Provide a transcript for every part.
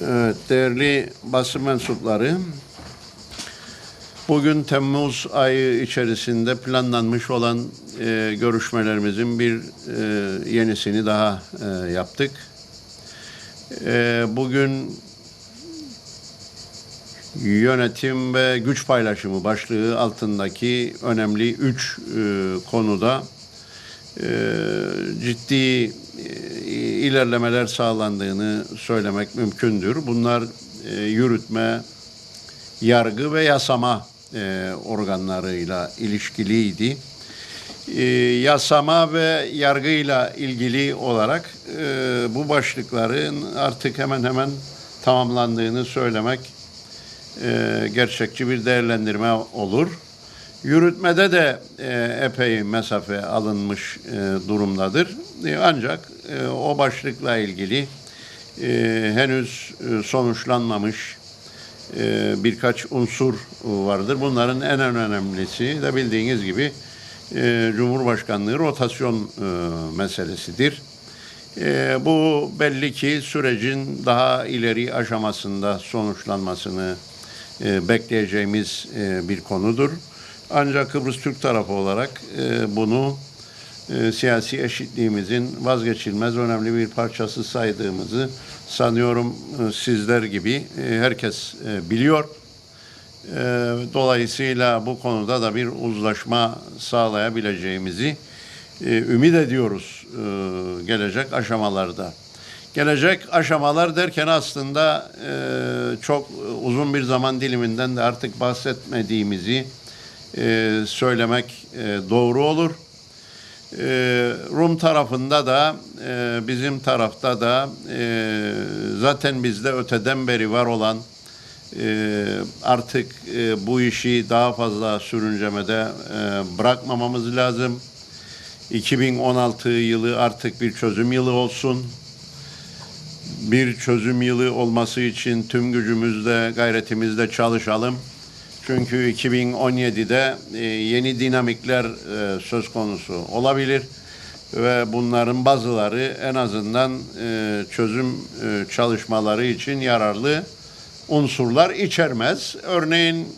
Evet, değerli basın mensupları, bugün Temmuz ayı içerisinde planlanmış olan e, görüşmelerimizin bir e, yenisini daha e, yaptık. E, bugün yönetim ve güç paylaşımı başlığı altındaki önemli üç e, konuda e, ciddi ilerlemeler sağlandığını söylemek mümkündür. Bunlar e, yürütme, yargı ve yasama e, organlarıyla ilişkiliydi. E, yasama ve yargıyla ilgili olarak e, bu başlıkların artık hemen hemen tamamlandığını söylemek e, gerçekçi bir değerlendirme olur. Yürütmede de e, epey mesafe alınmış e, durumdadır. E, ancak o başlıkla ilgili henüz sonuçlanmamış birkaç unsur vardır. Bunların en önemlisi de bildiğiniz gibi Cumhurbaşkanlığı rotasyon meselesidir. Bu belli ki sürecin daha ileri aşamasında sonuçlanmasını bekleyeceğimiz bir konudur. Ancak Kıbrıs Türk tarafı olarak e, bunu e, siyasi eşitliğimizin vazgeçilmez önemli bir parçası saydığımızı sanıyorum e, sizler gibi e, herkes e, biliyor. E, dolayısıyla bu konuda da bir uzlaşma sağlayabileceğimizi e, ümit ediyoruz e, gelecek aşamalarda. Gelecek aşamalar derken aslında e, çok uzun bir zaman diliminden de artık bahsetmediğimizi e, söylemek e, doğru olur. E, Rum tarafında da e, bizim tarafta da e, zaten bizde öteden beri var olan e, artık e, bu işi daha fazla sürüncemede e, bırakmamamız lazım. 2016 yılı artık bir çözüm yılı olsun. Bir çözüm yılı olması için tüm gücümüzle, gayretimizle çalışalım. Çünkü 2017'de e, yeni dinamikler e, söz konusu olabilir ve bunların bazıları en azından e, çözüm çalışmaları için yararlı unsurlar içermez. Örneğin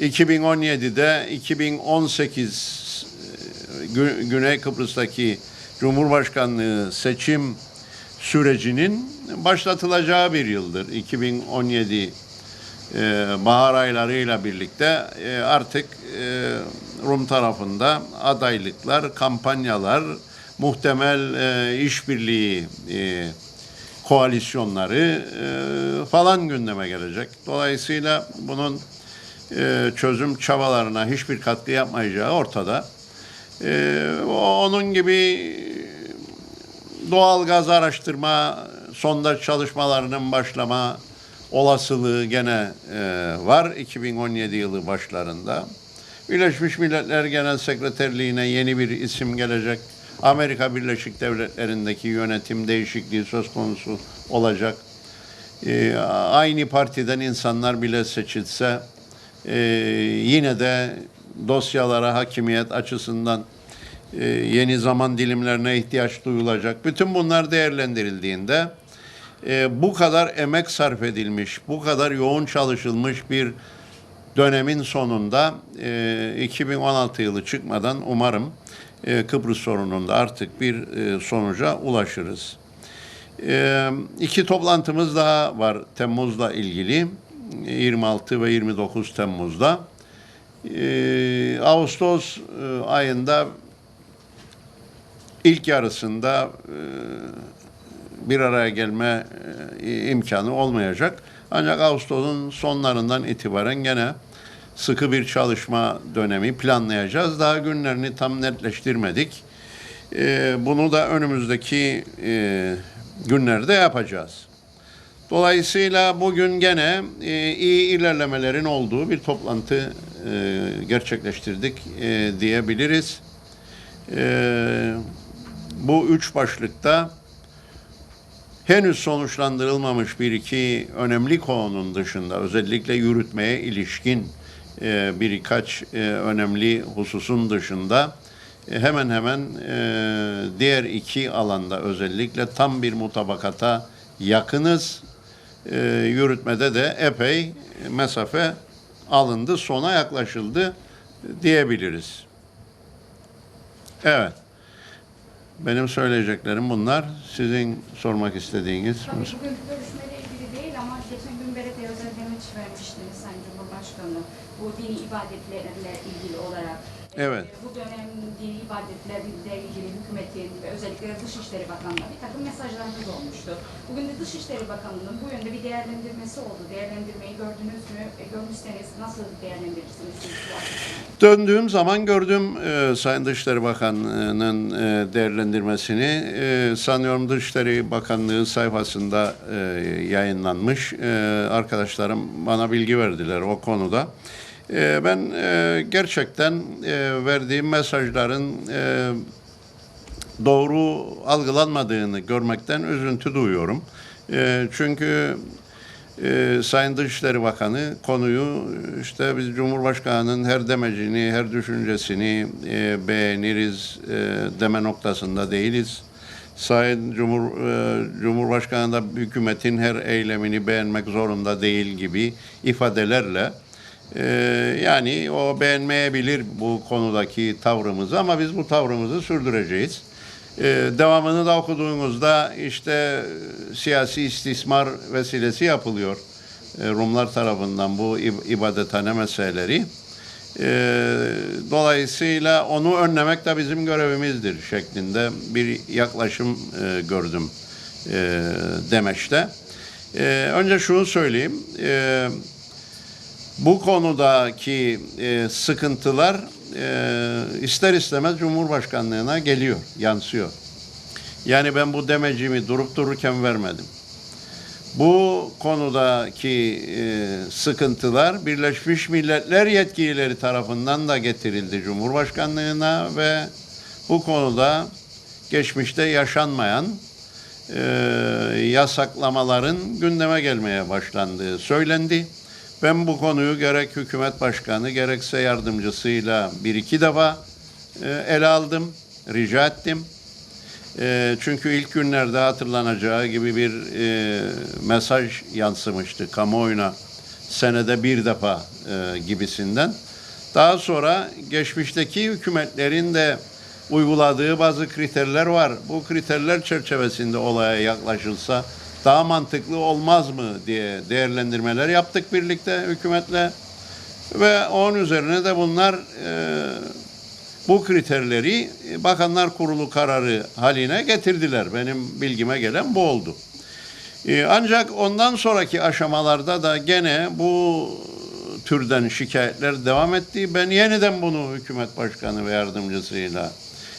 2017'de 2018 e, Gü- Güney Kıbrıs'taki Cumhurbaşkanlığı seçim sürecinin başlatılacağı bir yıldır. 2017 e, bahar aylarıyla birlikte e, artık e, Rum tarafında adaylıklar, kampanyalar, muhtemel e, işbirliği e, koalisyonları e, falan gündeme gelecek. Dolayısıyla bunun e, çözüm çabalarına hiçbir katkı yapmayacağı ortada. E, onun gibi doğal gaz araştırma sondaj çalışmalarının başlama olasılığı gene e, var 2017 yılı başlarında. Birleşmiş Milletler Genel Sekreterliğine yeni bir isim gelecek. Amerika Birleşik Devletleri'ndeki yönetim değişikliği söz konusu olacak. E, aynı partiden insanlar bile seçilse e, yine de dosyalara hakimiyet açısından e, yeni zaman dilimlerine ihtiyaç duyulacak. Bütün bunlar değerlendirildiğinde e, bu kadar emek sarf edilmiş, bu kadar yoğun çalışılmış bir dönemin sonunda e, 2016 yılı çıkmadan umarım e, Kıbrıs sorununda artık bir e, sonuca ulaşırız. E, iki toplantımız daha var Temmuz'la ilgili. 26 ve 29 Temmuz'da. E, Ağustos e, ayında ilk yarısında e, bir araya gelme e, imkanı olmayacak. Ancak Ağustos'un sonlarından itibaren gene sıkı bir çalışma dönemi planlayacağız. Daha günlerini tam netleştirmedik. E, Bunu da önümüzdeki e, günlerde yapacağız. Dolayısıyla bugün gene iyi ilerlemelerin olduğu bir toplantı gerçekleştirdik diyebiliriz. Bu üç başlıkta henüz sonuçlandırılmamış bir iki önemli konunun dışında özellikle yürütmeye ilişkin e, birkaç e, önemli hususun dışında e, hemen hemen e, diğer iki alanda özellikle tam bir mutabakata yakınız yürütmede de epey mesafe alındı, sona yaklaşıldı diyebiliriz. Evet. Benim söyleyeceklerim bunlar. Sizin sormak istediğiniz. Tabii bugünkü görüşmeyle ilgili değil ama geçen gün Beret'e özel demeç vermiştiniz Sayın Cumhurbaşkanı. Bu dini ibadetlerle ilgili olarak. Evet. Ee, Bu dönem dini ibadetlerle ilgili hükümetin ve özellikle Dışişleri Bakanlığı'na bir takım mesajlarınız olmuştu. Bugün de Dışişleri Bakanlığı'nın bu yönde bir değerlendirmesi oldu. Değerlendirmeyi gördünüz mü? E, Görmüşseniz nasıl değerlendirirsiniz? Döndüğüm zaman gördüm e, Sayın Dışişleri Bakanlığı'nın e, değerlendirmesini. E, sanıyorum Dışişleri Bakanlığı sayfasında e, yayınlanmış. E, arkadaşlarım bana bilgi verdiler o konuda. E, ben e, gerçekten e, verdiğim mesajların e, doğru algılanmadığını görmekten üzüntü duyuyorum. Çünkü Sayın Dışişleri Bakanı konuyu işte biz Cumhurbaşkanı'nın her demecini, her düşüncesini beğeniriz deme noktasında değiliz. Sayın Cumhur, Cumhurbaşkanı da hükümetin her eylemini beğenmek zorunda değil gibi ifadelerle e, yani o beğenmeyebilir bu konudaki tavrımızı ama biz bu tavrımızı sürdüreceğiz. Ee, devamını da okuduğunuzda işte e, siyasi istismar vesilesi yapılıyor. e, Rumlar tarafından bu ib- ibadethane meseleleri. Ee, dolayısıyla onu önlemek de bizim görevimizdir şeklinde bir yaklaşım e, gördüm e, Demeç'te. E, önce şunu söyleyeyim. E, bu konudaki e, sıkıntılar e, ister istemez Cumhurbaşkanlığına geliyor, yansıyor. Yani ben bu demecimi durup dururken vermedim. Bu konudaki e, sıkıntılar Birleşmiş Milletler yetkilileri tarafından da getirildi Cumhurbaşkanlığına ve bu konuda geçmişte yaşanmayan e, yasaklamaların gündeme gelmeye başlandığı söylendi. Ben bu konuyu gerek hükümet başkanı gerekse yardımcısıyla bir iki defa e, ele aldım, rica ettim. E, çünkü ilk günlerde hatırlanacağı gibi bir e, mesaj yansımıştı kamuoyuna senede bir defa gibisinden. Daha sonra geçmişteki hükümetlerin de uyguladığı bazı kriterler var. Bu kriterler çerçevesinde olaya yaklaşılsa daha mantıklı olmaz mı diye değerlendirmeler yaptık birlikte hükümetle. Ve onun üzerine de bunlar e, bu kriterleri Bakanlar Kurulu kararı haline getirdiler. Benim bilgime gelen bu oldu. E, ancak ondan sonraki aşamalarda da gene bu türden şikayetler devam etti. Ben yeniden bunu hükümet başkanı ve yardımcısıyla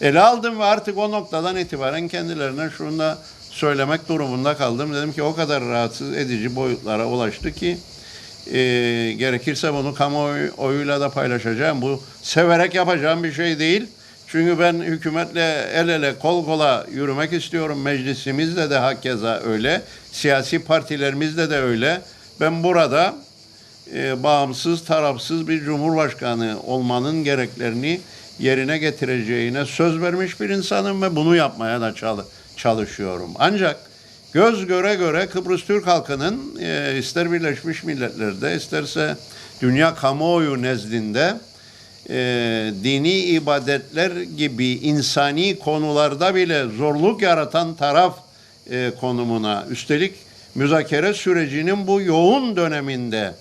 ele aldım ve artık o noktadan itibaren kendilerine şunu da söylemek durumunda kaldım. Dedim ki o kadar rahatsız edici boyutlara ulaştı ki e, gerekirse bunu kamuoyuyla da paylaşacağım. Bu severek yapacağım bir şey değil. Çünkü ben hükümetle el ele kol kola yürümek istiyorum. Meclisimizde de hakeza öyle. Siyasi partilerimizde de öyle. Ben burada e, bağımsız, tarafsız bir cumhurbaşkanı olmanın gereklerini yerine getireceğine söz vermiş bir insanım ve bunu yapmaya da çalı- çalışıyorum. Ancak göz göre göre Kıbrıs Türk halkının e, ister Birleşmiş Milletler'de isterse dünya kamuoyu nezdinde e, dini ibadetler gibi insani konularda bile zorluk yaratan taraf e, konumuna üstelik müzakere sürecinin bu yoğun döneminde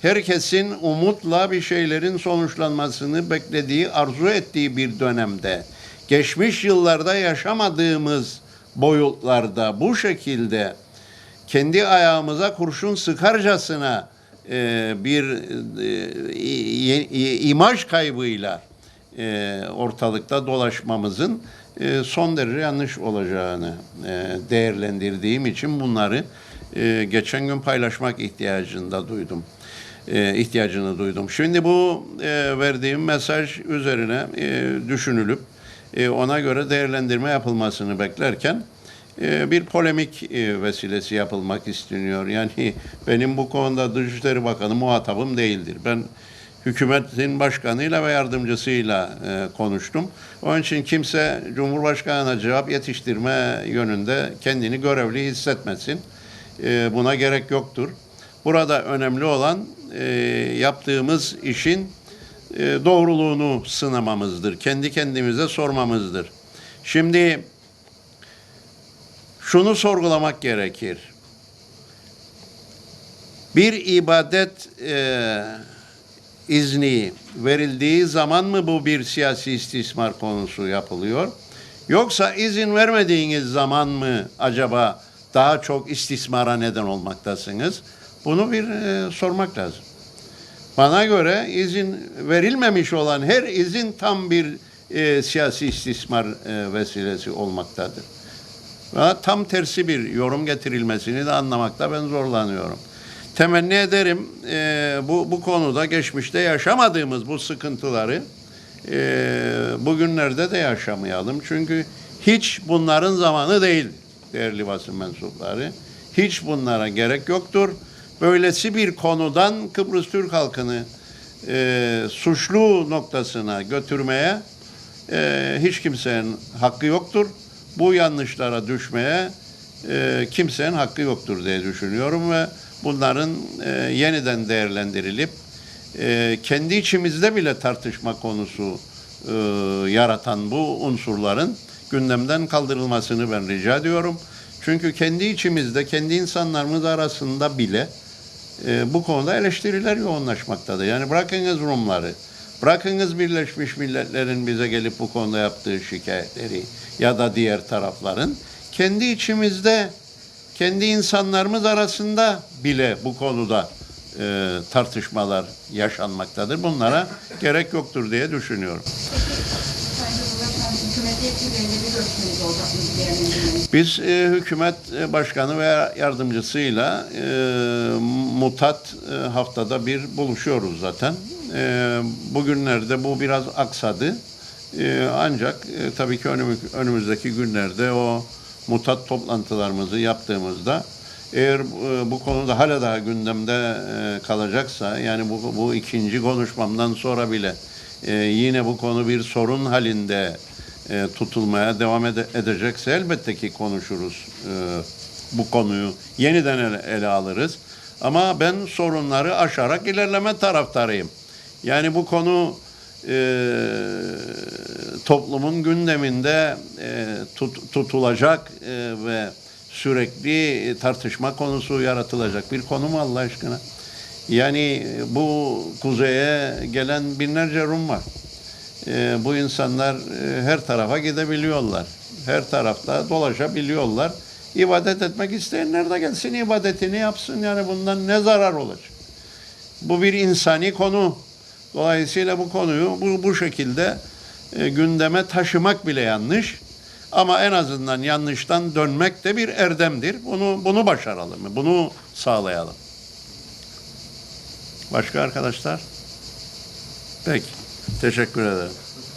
herkesin umutla bir şeylerin sonuçlanmasını beklediği, arzu ettiği bir dönemde geçmiş yıllarda yaşamadığımız boyutlarda bu şekilde kendi ayağımıza kurşun sıkarcasına e, bir e, imaj kaybıyla e, ortalıkta dolaşmamızın e, son derece yanlış olacağını e, değerlendirdiğim için bunları e, geçen gün paylaşmak ihtiyacında duydum. E, ihtiyacını duydum. Şimdi bu e, verdiğim mesaj üzerine e, düşünülüp ona göre değerlendirme yapılmasını beklerken e, bir polemik e, vesilesi yapılmak isteniyor. Yani benim bu konuda Dışişleri Bakanı muhatabım değildir. Ben hükümetin başkanıyla ve yardımcısıyla e, konuştum. Onun için kimse Cumhurbaşkanı'na cevap yetiştirme yönünde kendini görevli hissetmesin. e, buna gerek yoktur. Burada önemli olan e, yaptığımız işin e, doğruluğunu sınamamızdır. Kendi kendimize sormamızdır. Şimdi şunu sorgulamak gerekir. Bir ibadet e, izni verildiği zaman mı bu bir siyasi istismar konusu yapılıyor? Yoksa izin vermediğiniz zaman mı acaba daha çok istismara neden olmaktasınız? Bunu bir e, sormak lazım. Bana göre izin verilmemiş olan her izin tam bir e, siyasi istismar e, vesilesi olmaktadır. Ve tam tersi bir yorum getirilmesini de anlamakta ben zorlanıyorum. Temenni ederim e, bu, bu konuda geçmişte yaşamadığımız bu sıkıntıları e, bugünlerde de yaşamayalım. Çünkü hiç bunların zamanı değil değerli basın mensupları. Hiç bunlara gerek yoktur. Böylesi bir konudan Kıbrıs Türk halkını e, suçlu noktasına götürmeye e, hiç kimsenin hakkı yoktur. Bu yanlışlara düşmeye e, kimsenin hakkı yoktur diye düşünüyorum ve bunların e, yeniden değerlendirilip e, kendi içimizde bile tartışma konusu e, yaratan bu unsurların gündemden kaldırılmasını ben rica ediyorum. Çünkü kendi içimizde, kendi insanlarımız arasında bile e, bu konuda eleştiriler yoğunlaşmaktadır. Yani bırakınız Rumları, bırakınız Birleşmiş Milletler'in bize gelip bu konuda yaptığı şikayetleri ya da diğer tarafların kendi içimizde, kendi insanlarımız arasında bile bu konuda e, tartışmalar yaşanmaktadır. Bunlara gerek yoktur diye düşünüyorum. Sayın Cumhurbaşkanı, hükümet yetkilileriyle bir görüşmeniz olacak mı bir değerlendirmeniz? Biz e, hükümet e, başkanı ve yardımcısıyla e, mutat e, haftada bir buluşuyoruz zaten. E, bugünlerde bu biraz aksadı. E, ancak e, tabii ki önümü- önümüzdeki günlerde o mutat toplantılarımızı yaptığımızda eğer e, bu konuda hala daha gündemde e, kalacaksa yani bu, bu ikinci konuşmamdan sonra bile yine bu konu bir sorun halinde e, tutulmaya devam ede- edecekse elbette ki konuşuruz e, bu konuyu yeniden ele, ele alırız. Ama ben sorunları aşarak ilerleme taraftarıyım. Yani bu konu e, toplumun gündeminde e, tut- tutulacak e, ve sürekli tartışma konusu yaratılacak bir konu mu Allah aşkına? Yani bu kuzeye gelen binlerce Rum var. E, bu insanlar e, her tarafa gidebiliyorlar. Her tarafta dolaşabiliyorlar. İbadet etmek isteyenler de gelsin ibadetini yapsın. Yani bundan ne zarar olacak? Bu bir insani konu. Dolayısıyla bu konuyu bu, bu şekilde e, gündeme taşımak bile yanlış. Ama en azından yanlıştan dönmek de bir erdemdir. Bunu bunu başaralım. Bunu sağlayalım. Başka arkadaşlar? Peki. Teşekkür ederim.